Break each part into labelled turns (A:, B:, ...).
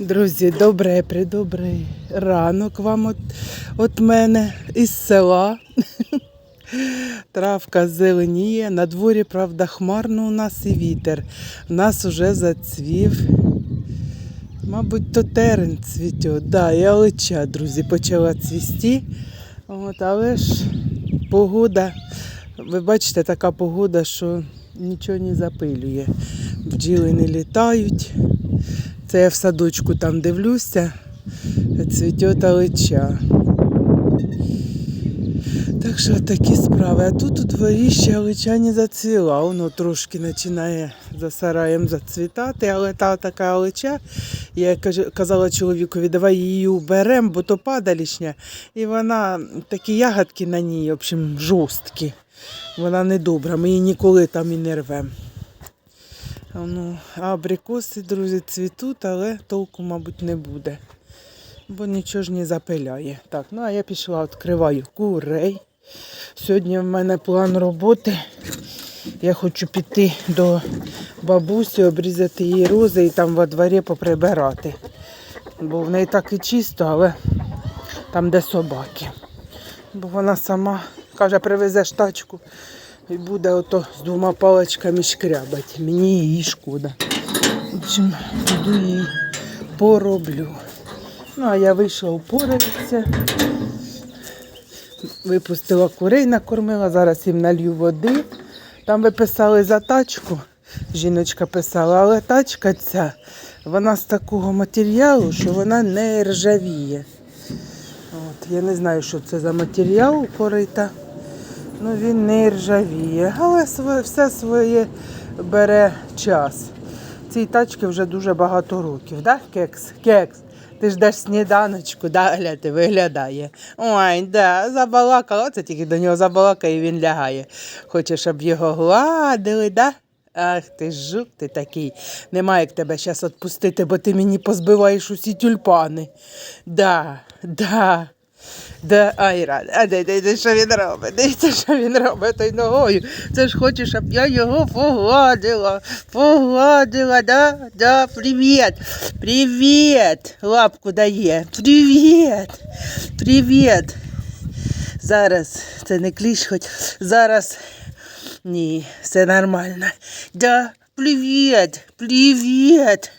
A: Друзі, добрий, придобрий ранок вам от, от мене із села. Травка зеленіє, на дворі, правда, хмарно у нас і вітер. У нас уже зацвів. Мабуть, то терен цвіте. Да, і алеча, друзі, почала цвісти. От, але ж погода, ви бачите, така погода, що нічого не запилює. Бджіли не літають. Це я в садочку там дивлюся, цвіте алеча. Так що такі справи. А тут у дворі ще алеча не зацвіла. Воно трошки починає за сараєм зацвітати, але та така алеча, я казала чоловікові, давай її уберемо, бо то падалішня. І вона такі ягодки на ній, в общем, жорсткі. Вона не добра, ми її ніколи там і не рвемо. Ну, абрикоси, друзі, цвітуть, але толку, мабуть, не буде. Бо нічого ж не запиляє. Так, ну а я пішла, відкриваю курей. Сьогодні в мене план роботи. Я хочу піти до бабусі, обрізати її рози і там во дворі поприбирати. Бо в неї так і чисто, але там де собаки. Бо вона сама каже, привезеш тачку і буде ото з двома паличками шкрябать. Мені її шкода. В общем, піду її пороблю. Ну, а я вийшла упораюся. Випустила курей, накормила, зараз їм налью води. Там ви писали за тачку, жіночка писала, але тачка ця, вона з такого матеріалу, що вона не ржавіє. От, я не знаю, що це за матеріал у корита. Ну він не ржавіє, але все своє бере час. Цій тачці вже дуже багато років, да, кекс? Кекс. Ти ждеш сніданочку, да, гляньте, виглядає. Ой, да, забалакала, це тільки до нього забалакає і він лягає. Хоче, щоб його гладили, да? Ах ти ж жук ти такий. Немає як тебе зараз відпустити, бо ти мені позбиваєш усі тюльпани. Да, да. Да, ай. А де, де, де, що він робить? Дивіться, що він робить той ногою. Це ж хоче, щоб я його погладила. Погладила, да? Да, привіт. Привіт. Лапку дає. Привіт. Привіт. Зараз, це не кліш, хоч зараз. Ні, все нормально. Да, привіт, привіт.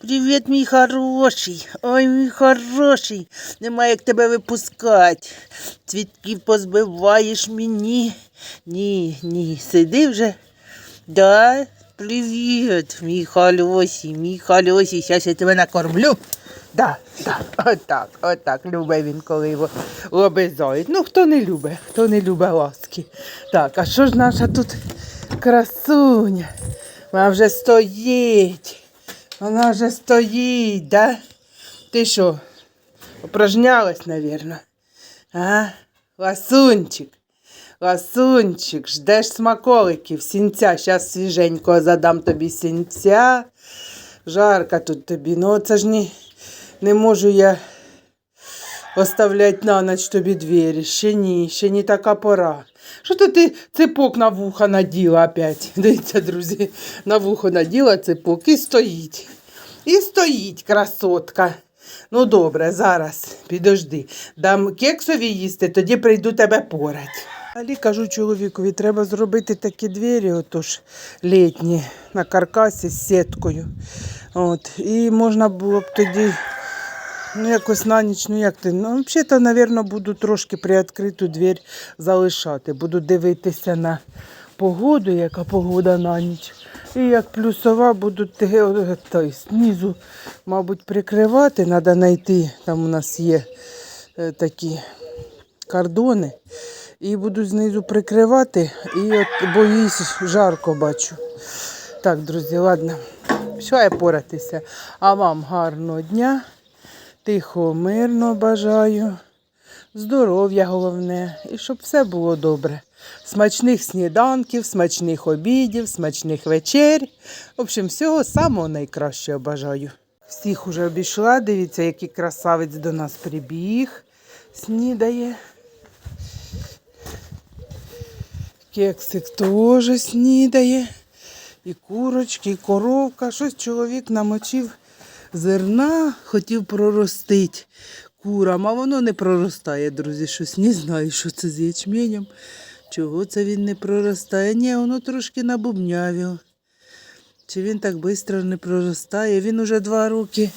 A: Привіт, мій хороший. Ой, мій хороший. Нема як тебе випускати. Цвітків позбиваєш мені. Ні, ні, сиди вже. Да, привіт, мій халосій, мій халосій. Зараз я тебе накормлю. Да, да, отак, отак. Любить він, коли його лобизають. Ну, хто не любить, хто не любить ласки. Так, а що ж наша тут красуня? Вона вже стоїть. Вона вже стоїть, да? Ти що, упражнялась, навірно? А? Ласунчик. Ласунчик, ждеш смаколиків, сінця. Зараз свіженького задам тобі сінця. Жарко тут тобі. Ну це ж не, не можу я оставляти на ніч тобі двері. Ще ні, ще не така пора. Що то ти цепок на вуха наділа опять? Дивіться, друзі, на вухо наділа цепок і стоїть. І стоїть, красотка. Ну добре, зараз, підожди. Дам кексові їсти, тоді прийду тебе порать. Алі кажу чоловікові, треба зробити такі двері, отож літні, на каркасі з сіткою. От. І можна було б тоді Ну, якось на ніч, ну як ти? Ну, взагалі, напевно, буду трошки приоткриту двір залишати. Буду дивитися на погоду, яка погода на ніч. І як плюсова буду той, знизу, мабуть, прикривати. Треба знайти, там у нас є е, такі кордони. І буду знизу прикривати, і от, бо їй жарко бачу. Так, друзі, ладно. Що я поратися? А вам гарного дня. Тихо, мирно бажаю, здоров'я головне, і щоб все було добре. Смачних сніданків, смачних обідів, смачних вечер. В общем, всього самого найкращого бажаю. Всіх уже обійшла, дивіться, який красавець до нас прибіг, снідає. Кексик теж снідає. І курочки, і коровка. Щось чоловік намочив зерна, хотів проростити курам, а воно не проростає, друзі. Щось не знаю, що це з ячменем. Чого це він не проростає? Ні, воно трошки набубнявіло. Чи він так швидко не проростає? Він уже два роки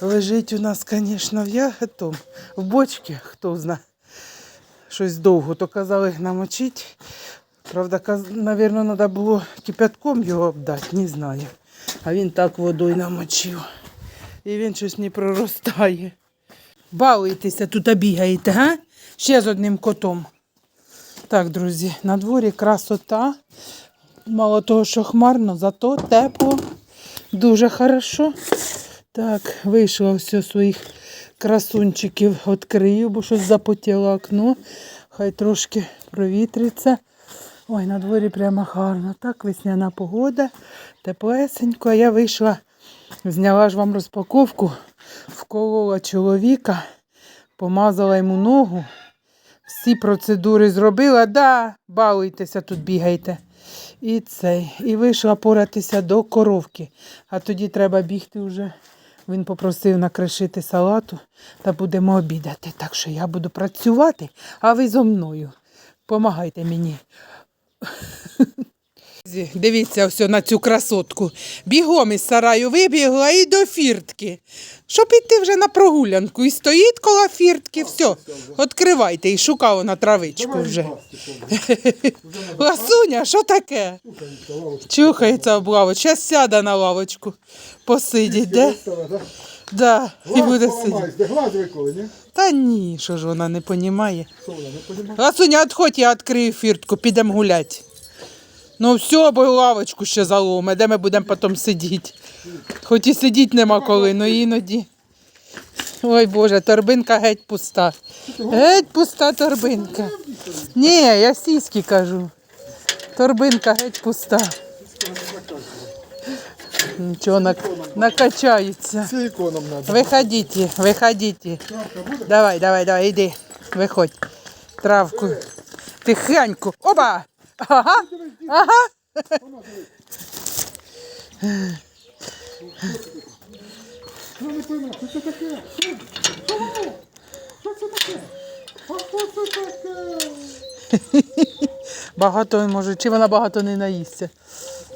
A: лежить у нас, звісно, в яготом, в бочці, хто знає. Щось довго, то казали намочити. Правда, напевно, треба було кипятком його обдати, не знаю. А він так водою намочив. І він щось не проростає. Балуєтеся, тут бігаєте, га? Ще з одним котом. Так, друзі, на дворі красота. Мало того, що хмарно, зато тепло. Дуже хорошо. Так, вийшла все своїх красунчиків відкрию, бо щось запотіло окно. Хай трошки провітриться. Ой, на дворі прямо гарно. Так, весняна погода, теплесенько. А я вийшла, зняла ж вам розпаковку, вколола чоловіка, помазала йому ногу. Всі процедури зробила, да, балуйтеся, тут бігайте. І цей. І вийшла поратися до коровки. А тоді треба бігти вже. Він попросив накришити салату та будемо обідати. Так що я буду працювати, а ви зо мною. Помагайте мені. Дивіться ось на цю красотку. Бігом із сараю вибігла і до фіртки. Щоб іти вже на прогулянку. І стоїть коло фіртки, все, відкривайте і шукала на травичку вже. Ласуня, що таке? Чухається об лавочку. Зараз сяде на лавочку, посидіть, де? Да, і буде сидіти. Та ні, що ж вона не понімає? Ласуня, відходь, я відкрию фіртку, підемо гуляти. Ну все, бо лавочку ще заломе, де ми будемо потім сидіти. Хоч і сидіти нема коли, ну іноді. Ой Боже, торбинка геть пуста. Геть пуста торбинка. Ні, я сіськи кажу. Торбинка геть пуста. Нічого, нак... накачаються.
B: Силиконом.
A: Виходіть, виходіть. Давай, давай, давай, іди. Виходь. Травку. Тихенько. Опа! Ага. Ага.
B: Я не пойму, що це таке? Що? Що воно? Що це таке? А що це таке?
A: Багато може, чи вона багато не наїсться.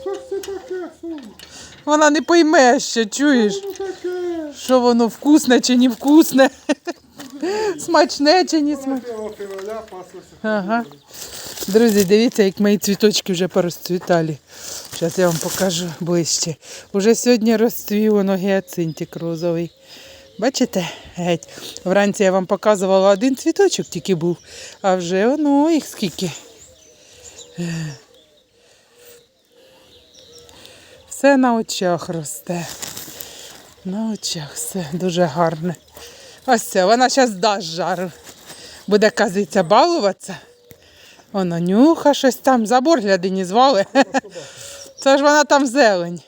B: Що ж це таке, Соня?
A: Вона не пойме ще, чуєш,
B: Що таке?
A: що воно вкусне чи не вкусне. Смачне чи не смачне.
B: 1 февраля паслося.
A: Ага. Друзі, дивіться, як мої цвіточки вже порозцвітали. Зараз я вам покажу ближче. Уже сьогодні розцвів воно гіацинтик розовий. Бачите? Геть. Вранці я вам показувала один цвіточок тільки був, а вже воно їх скільки. Все на очах росте. На очах все дуже гарне. Ось це, вона зараз дасть жару. Буде казиця балуватися. Воно нюха щось там, забор гляди не звали. Це ж вона там зелень.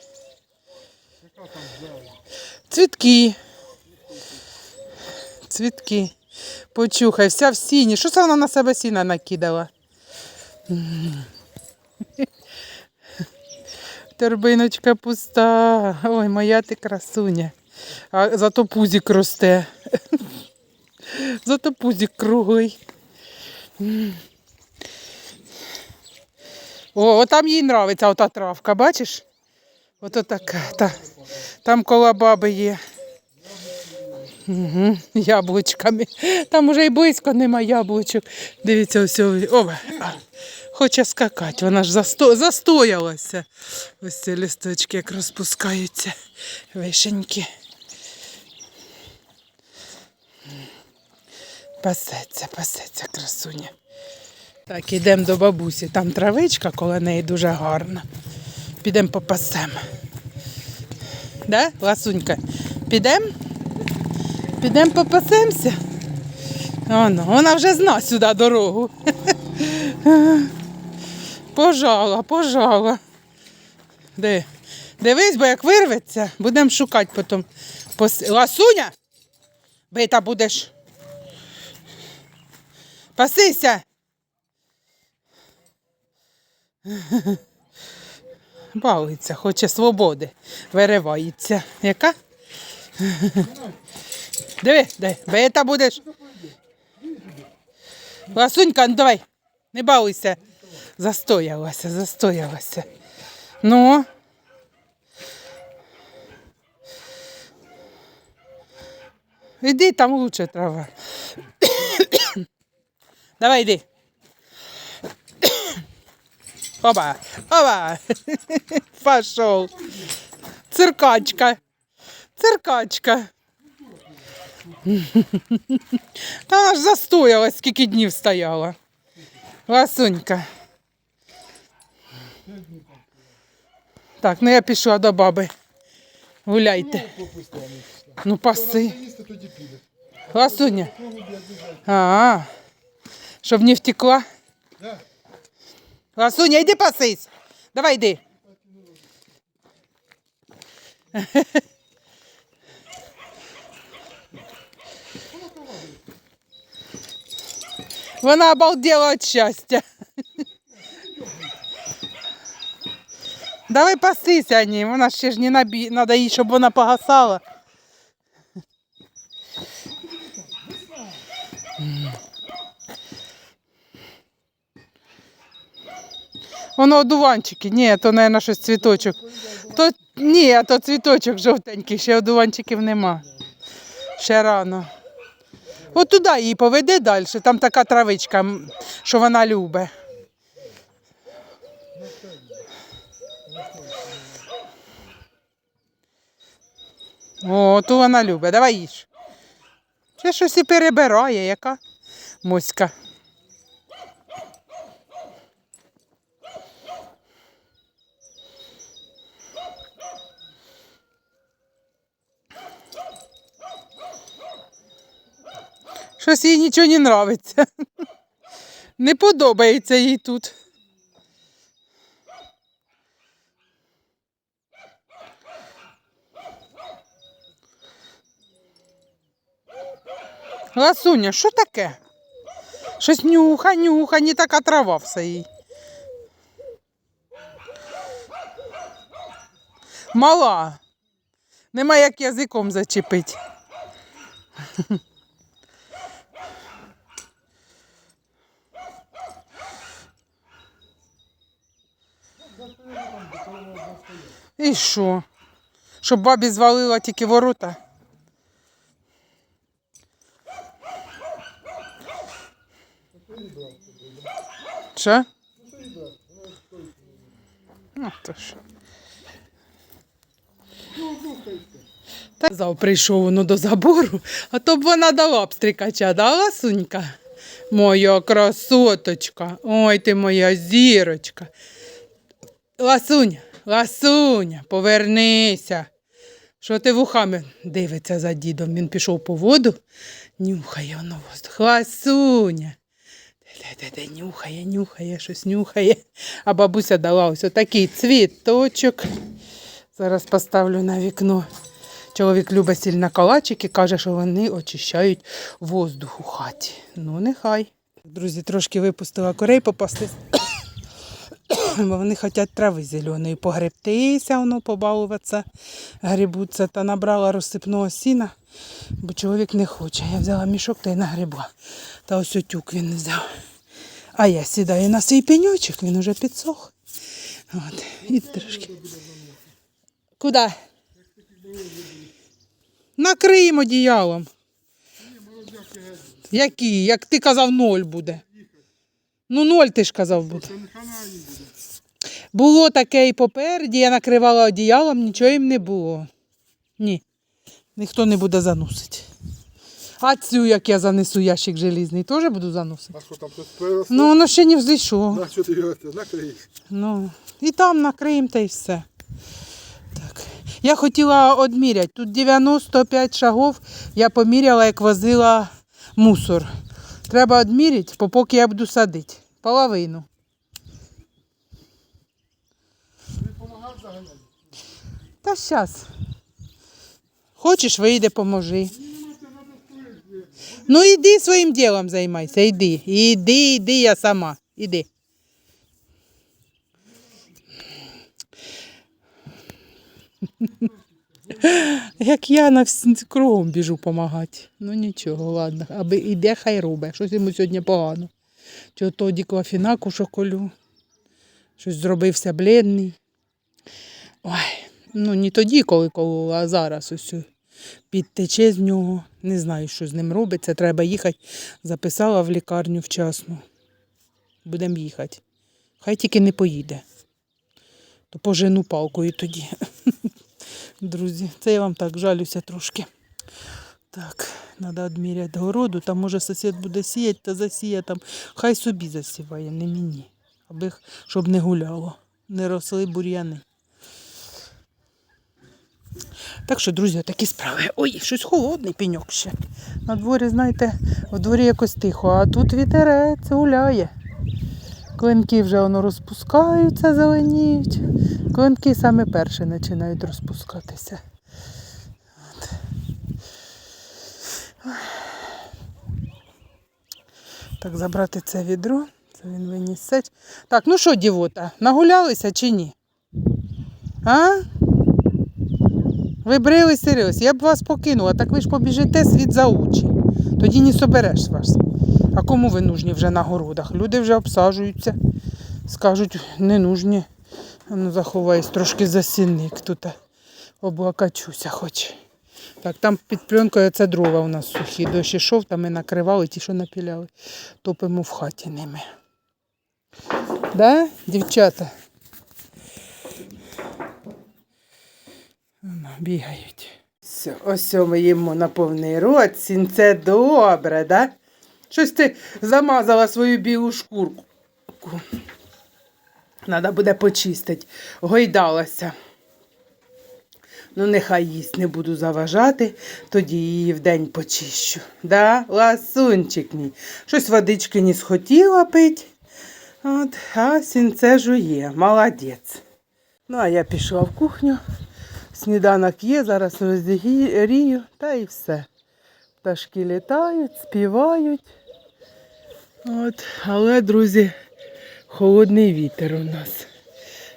A: Цвітки. Цвітки. Почухай, вся в сіні. Що це вона на себе сіна накидала? Торбиночка пуста. Ой, моя ти красуня. А зато пузик росте. Зато пузик круглий. О, там їй нравиться ота травка, бачиш? Ото така. Та. Там коло баби є. Угу, яблучками. Там уже і близько нема яблучок. Дивіться, ось. О, хоче скакати, вона ж засто... застоялася. Ось ці листочки як розпускаються. Вишеньки. Пасеться, пасеться, красуня. Так, ідемо до бабусі. Там травичка коло неї дуже гарна. Підемо попасемо. Да, Ласунька? Підемо? Підемо попасемося? Оно, вона вже зна сюди дорогу. Пожала, пожала. Де? Дивись, бо як вирветься, будемо шукати потім. Пос... Ласуня? Бита будеш. Пасися. Балується, хоче свободи, виривається. Яка? Диви, дай, бета будеш. Ласунька, ну давай, не балуйся. Застоялася, застоялася. Ну. Іди, там лучше трава. Давай йди. Опа, опа. Пошел. Циркачка. Циркачка. Та вона ж застоялась, скільки днів стояла. Ласунька. Так, ну я пішла до баби. Гуляйте. Ну, паси.
B: Їсти тоді піде.
A: Ласуня. А, щоб не втекла. Ласуня, йди пасись. Давай йди. Вона обалдела від щастя. Давай пасися, Ані, вона ще ж не набі... Надо їй, щоб вона погасала. Воно одуванчики. Ні, то, мабуть, щось цвіточок. То, ні, то цвіточок жовтенький, ще одуванчиків нема. Ще рано. От туди її поведи далі, там така травичка, що вона любить. О, ту вона любить. Давай їж. Ще щось і перебирає, яка моська. Щось їй нічого не нравиться. Не подобається їй тут. Ласуня, що таке? Щось нюха, нюха, не така трава все їй. Мала. Нема як язиком зачепити. І що? Щоб бабі звалила тільки ворота. Що? Ну, то ж. Та зав прийшов воно до забору, а то б вона дала б стрікача, да, ласунька? Моя красоточка, ой ти моя зірочка. Ласуня, ласуня, повернися. Що ти вухами дивиться за дідом? Він пішов по воду, нюхає воно воздух. Ласуня. Де-де-де, нюхає, нюхає, щось нюхає. А бабуся дала ось отакий цвіточок. Зараз поставлю на вікно. Чоловік любить сильно калачики, каже, що вони очищають воздух у хаті. Ну, нехай. Друзі, трошки випустила корей попасти. Бо вони хочуть трави зеленої погребтися, воно побалуватися, грибуться та набрала розсипного сіна, бо чоловік не хоче. Я взяла мішок та й нагребла. Та ось отюк він взяв. А я сідаю на свій пеньочок, він уже підсох. От, і трошки. Куди? Накриємо одіялом. Які? Як ти казав, ноль буде. Ну, ноль ти ж казав буде. Було таке і попереді, я накривала одіялом, нічого їм не було. Ні. Ніхто не буде заносити. А цю, як я занесу ящик желізний, теж буду заносити.
B: А що там хтось переросте?
A: Ну, воно ще не взійшло.
B: На що ти його накриєш?
A: Ну, і там накриємо та й все. Так. Я хотіла одміряти. Тут 95 шагов я поміряла, як возила мусор. Треба одміряти, поки я буду садити. Половину. Та зараз. Хочеш, вийде, поможи. Ну іди своїм ділом займайся, іди. Іди, іди, я сама. Іди. Як я на кругом біжу допомагати. Ну нічого, ладно. Аби іде, хай робить. Щось йому сьогодні погано. Чи тоді клафінаку шоколю. Щось зробився блідний. Ой, ну не тоді, коли колола, а зараз ось підтече з нього. Не знаю, що з ним робиться. Треба їхати. Записала в лікарню вчасно. Будемо їхати. Хай тільки не поїде. То пожену палкою тоді. Друзі, це я вам так жалюся трошки. Так, треба відміряти городу. Там може сусід буде сіяти та засіє там. Хай собі засіває, не мені. Аби щоб не гуляло, не росли бур'яни. Так що, друзі, такі справи. Ой, щось холодний пеньок ще. На дворі, знаєте, в дворі якось тихо, а тут вітерець гуляє. Клинки вже воно розпускаються, зеленіють. Клинки саме перші починають розпускатися. От. Так, забрати це відро. Це він виніс сеч. Так, ну що, дівота, нагулялися чи ні? А? Ви брили серйозно, я б вас покинула, так ви ж побіжите світ за очі. Тоді не собереш вас. А кому ви нужні вже на городах? Люди вже обсаджуються. Скажуть, не нужні. Ну, заховаюсь трошки за сінник тут. Облакачуся хоч. Так, там під пленкою це дрова у нас сухі. Дощ ішов, там ми накривали, ті, що напіляли. Топимо в хаті ними. Да, дівчата? Бігають. Все, ось ми їмо на повний рот. Сінце добре, да? Щось ти замазала свою білу шкурку. Треба буде почистити. Гойдалася. Ну, нехай їсть, не буду заважати, тоді її вдень почищу. Да, ласунчик мій. Щось водички не схотіла пить. От, а сінце жує. Молодець. Ну, а я пішла в кухню. Сніданок є, зараз розігрію, та і все. Пташки літають, співають. От, але, друзі, холодний вітер у нас.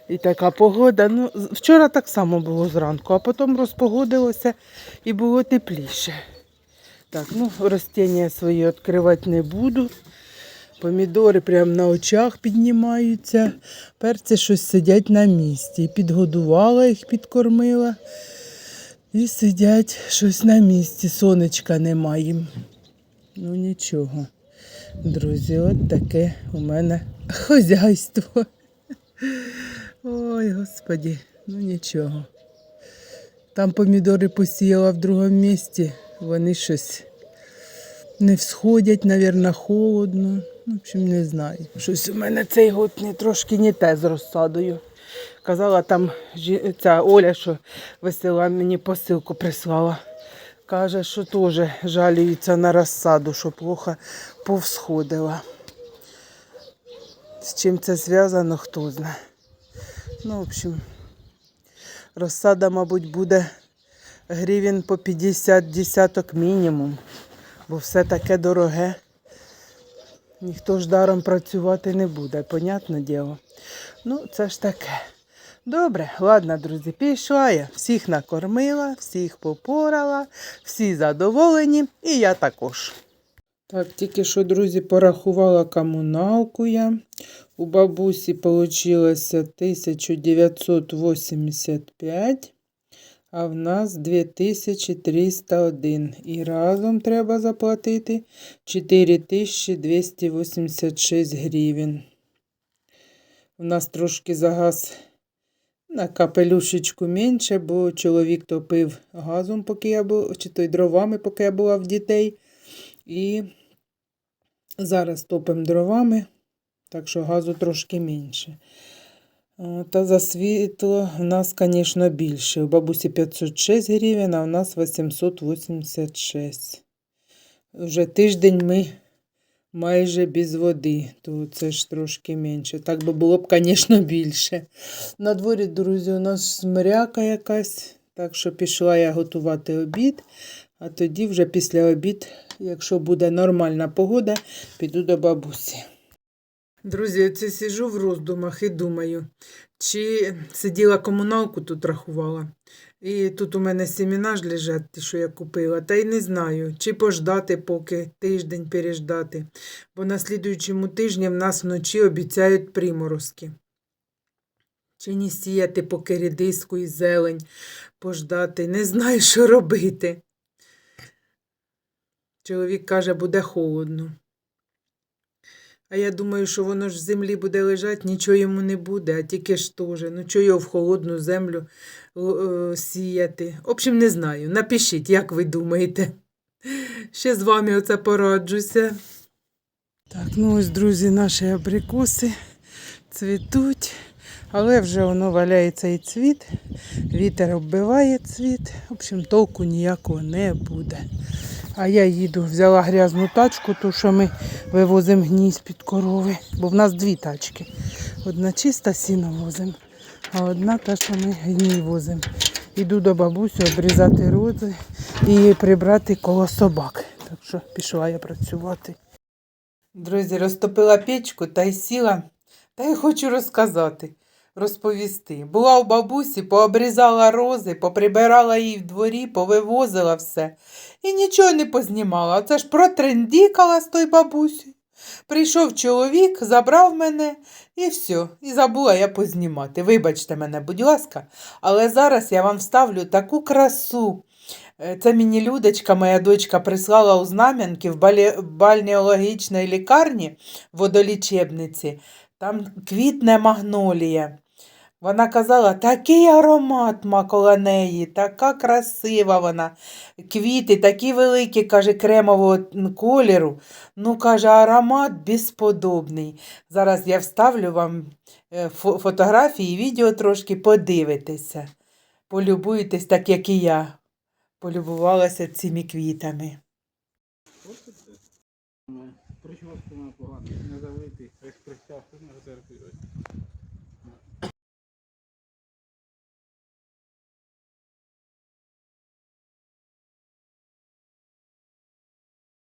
A: І така погода. Ну, вчора так само було зранку, а потім розпогодилося і було тепліше. Так, ну, ростіння свої відкривати не буду. Помідори прямо на очах піднімаються. Перці щось сидять на місці. Підгодувала їх, підкормила. І сидять щось на місці. Сонечка немає. Ну нічого. Друзі, от таке у мене хазяйство. Ой, господі, ну нічого. Там помідори посіяла в другому місці, вони щось не всходять, мабуть, холодно. В общем, не знаю. Щось у мене цей год не трошки не те з розсадою. Казала там ця Оля, що весела мені посилку прислала. Каже, що теж жаліються на розсаду, що плохо повсходила. З чим це зв'язано, хто знає. Ну, в общем, розсада, мабуть, буде гривень по 50 десяток мінімум, бо все таке дороге. Ніхто ж даром працювати не буде, понятне діло. Ну, це ж таке. Добре, ладно, друзі, пішла я. Всіх накормила, всіх попорала, всі задоволені, і я також. Так, тільки що, друзі, порахувала комуналку я. У бабусі вийшло 1985, а в нас 2301. І разом треба заплатити 4286 гривень. У нас трошки за газ на капелюшечку менше, бо чоловік топив газом, поки я була, чи то дровами, поки я була в дітей. І зараз топимо дровами, так що газу трошки менше. О, Та за світло в нас, звісно, більше. У бабусі 506 гривень, а у нас 886. Вже тиждень ми майже без води, то це ж трошки менше. Так би було б, звісно, більше. На дворі, друзі, у нас смиряка якась, так що пішла я готувати обід. А тоді вже після обід, якщо буде нормальна погода, піду до бабусі. Друзі, оце сижу в роздумах і думаю, чи сиділа комуналку тут рахувала. І тут у мене семена ж лежать, що я купила, та й не знаю, чи пождати, поки тиждень переждати. Бо на слідуючому тижні в нас вночі обіцяють приморозки. Чи не сіяти поки рідиску і зелень, пождати, не знаю, що робити. Чоловік каже, буде холодно. А я думаю, що воно ж в землі буде лежати, нічого йому не буде, а тільки ж теж. Ну, чого його в холодну землю сіяти? В общем, не знаю. Напишіть, як ви думаєте. Ще з вами оце пораджуся. Так, ну ось, друзі, наші абрикоси цвітуть, але вже воно валяється і цвіт, вітер оббиває цвіт. В общем, толку ніякого не буде. А я їду, взяла грязну тачку, ту, що ми вивозимо гнізь під корови, бо в нас дві тачки. Одна чиста сіно возимо, а одна та, що ми гній возимо. Іду до бабусі обрізати рози і прибрати коло собак. Так що пішла я працювати. Друзі, розтопила печку та й сіла, та й хочу розказати, розповісти. Була у бабусі, пообрізала рози, поприбирала її в дворі, повивозила все. І нічого не познімала. Це ж протрендікала з той бабусею. Прийшов чоловік, забрав мене і все. І забула я познімати. Вибачте мене, будь ласка, але зараз я вам вставлю таку красу. Е, Це мені Людочка, моя дочка, прислала у Знам'янки в бальнеологічній лікарні водолічебниці. Там квітне магнолія. Вона казала, такий аромат ма коло неї, така красива вона. Квіти такі великі, каже, кремового кольору. Ну, каже, аромат безподобний. Зараз я вставлю вам е, фотографії і відео трошки подивитеся. Полюбуєтесь, так як і я. Полюбувалася цими квітами.
B: Прическу на погано, не не розеркують.